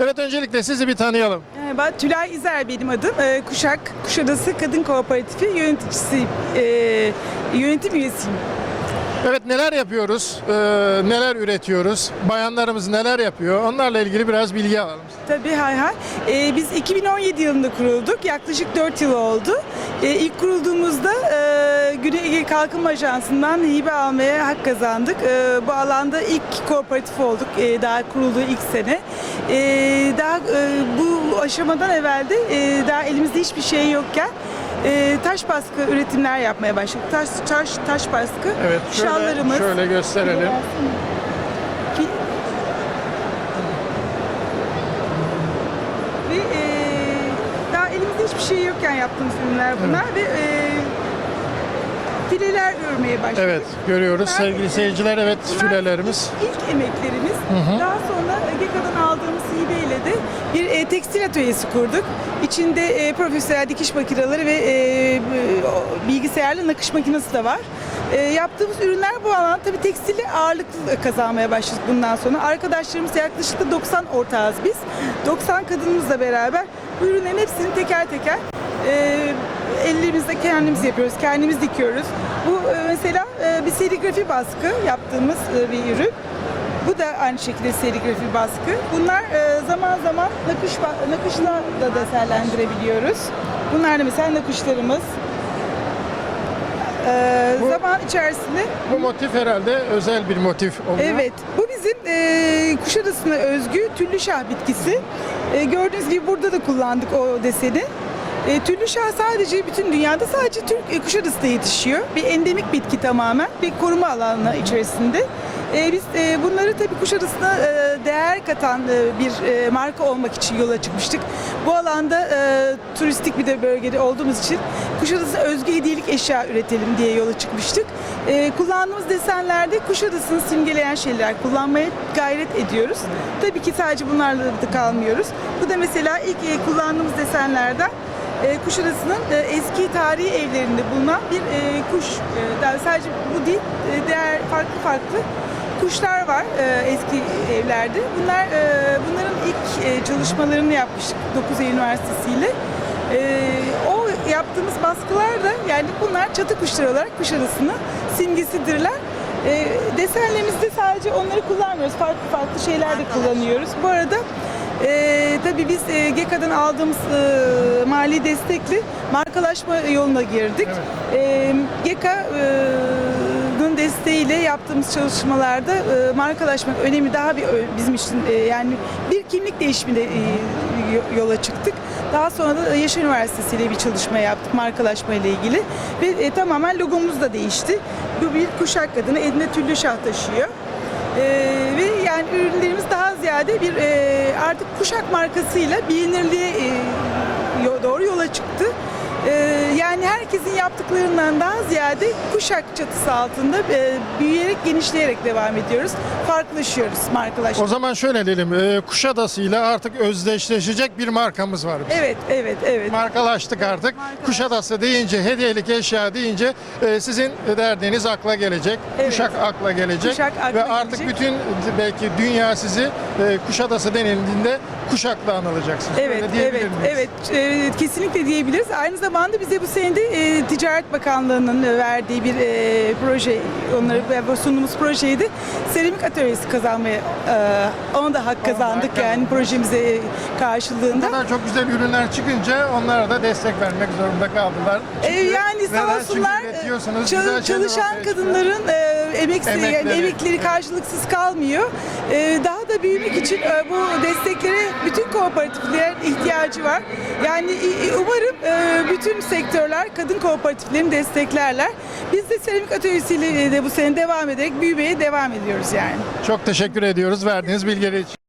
Evet öncelikle sizi bir tanıyalım. Merhaba, Tülay İzer benim adım. Ee, Kuşak, Kuşadası Kadın Kooperatifi yöneticisi, e, yönetim üyesiyim. Evet neler yapıyoruz, ee, neler üretiyoruz, bayanlarımız neler yapıyor onlarla ilgili biraz bilgi alalım. Tabii hay hay. Ee, biz 2017 yılında kurulduk. Yaklaşık 4 yıl oldu. Ee, ilk kurulduğumuzda e, Güney Ege Kalkınma Ajansı'ndan hibe almaya hak kazandık. Ee, bu alanda ilk kooperatif olduk e, daha kurulduğu ilk sene. Ee, daha e, bu aşamadan evvel de e, daha elimizde hiçbir şey yokken e, taş baskı üretimler yapmaya başladık. Taş, taş, taş baskı Evet şöyle, şallarımız. şöyle gösterelim. Ve eee, daha elimizde hiçbir şey yokken yaptığımız ürünler bunlar ve eee fileler örmeye başladık. Evet görüyoruz Bunlar, sevgili seyirciler evet filelerimiz. Ilk, emeklerimiz. Daha sonra GEKA'dan aldığımız hibeyle de bir eee, tekstil atölyesi kurduk. İçinde eee, profesyonel dikiş makineleri ve o- bilgisayarlı nakış makinesi de var. Eee, yaptığımız ürünler bu alan tabii tekstili ağırlıklı kazanmaya başladık bundan sonra. Arkadaşlarımız yaklaşık da 90 ortağız biz. 90 kadınımızla beraber bu ürünlerin hepsini teker teker ellerimizle kendimiz yapıyoruz, kendimiz dikiyoruz. Bu e, mesela e, bir serigrafi baskı yaptığımız e, bir ürün. Bu da aynı şekilde serigrafi baskı. Bunlar zaman zaman nakış nakışla da desenlendirebiliyoruz. Bunlar da mesela nakışlarımız. Bu- zaman içerisinde Bu motif herhalde özel bir motif oluyor. Evet, bu bizim e, Kuşadası'na özgü tüllü şah bitkisi. E, gördüğünüz gibi burada da kullandık o deseni. E, tüllü şah sadece bütün dünyada sadece Türk e, Kuşadası'da yetişiyor. Bir endemik bitki tamamen, bir koruma alanı içerisinde. E, biz e, bunları tabii Kuşadası'na e, değer katan e, bir e, marka olmak için yola çıkmıştık. Bu alanda e, turistik bir de bölgede olduğumuz için Kuşadası özgü hediyelik eşya üretelim diye yola çıkmıştık. E, kullandığımız desenlerde Kuşadası'nı simgeleyen şeyler kullanmaya gayret ediyoruz. Tabii ki sadece bunlarla da kalmıyoruz. Bu da mesela ilk e, kullandığımız desenlerden e, Kuşadası'nın e, eski tarihi evlerinde bulunan bir e, kuş. E, sadece bu değil, e, diğer farklı farklı kuşlar var e, eski evlerde. Bunlar e, bunların ilk e, çalışmalarını yapmıştık 9 Eylül Üniversitesi ile. E, o yaptığımız baskılar da yani bunlar çatı kuşları olarak Kuşadası'nın simgesidirler. E, desenlerimizde sadece onları kullanmıyoruz. Farklı farklı şeyler de kullanıyoruz. Bu arada e, tabii biz e, GEKA'dan aldığımız e, mali destekli markalaşma yoluna girdik. E, GEKA'nın desteğiyle yaptığımız çalışmalarda e, markalaşmak önemi daha bir bizim için e, yani bir kimlik değişimine e, yo- yola çıktık. Daha sonra da Yaşar Üniversitesi ile bir çalışma yaptık markalaşma ile ilgili ve e, tamamen logomuz da değişti. Bu bir kuşak kadını Edne Tüllü Şah taşıyor. Ee, ve yani ürünlerimiz daha ziyade bir e, artık kuşak markasıyla bilinirliğe e, doğru yola çıktı. Ee, yani herkesin yaptıklarından daha ziyade kuşak çatısı altında e, büyüyerek, genişleyerek devam ediyoruz. Farklılaşıyoruz markalaşma. O zaman şöyle diyelim e, Kuşadası ile artık özdeşleşecek bir markamız var. bizim. Evet, evet, evet. Markalaştık artık. Kuşadası deyince, hediyelik eşya deyince e, sizin derdiniz akla gelecek. Evet. Kuşak akla gelecek. Kuşak akla Ve artık gelecek. bütün belki dünya sizi e, Kuşadası denildiğinde Kuşak'la anılacaksınız. Evet, evet, miyiz? evet. E, kesinlikle diyebiliriz. Aynı zamanda bize bu senede e, Ticaret Bakanlığı'nın e, verdiği bir e, proje, onları sunduğumuz projeydi. Seramik atölyesi kazanmaya, e, ona da hak kazandık harika. yani projemize Bu karşılığında. kadar çok güzel ürünler çıkınca onlara da destek vermek zorunda kaldılar. E, Çünkü- yani neden? sağ olsunlar e, çal- çalışan kadınların e, yani Emekleri. emekleri karşılıksız kalmıyor. E, daha da büyümek için e, bu desteklere bütün kooperatiflerin ihtiyacı var. Yani umarım e, bütün sektörler kadın kooperatiflerini desteklerler. Biz de seramik atölyesiyle de bu sene devam ederek büyümeye devam ediyoruz yani. Çok teşekkür ediyoruz verdiğiniz bilgiler için.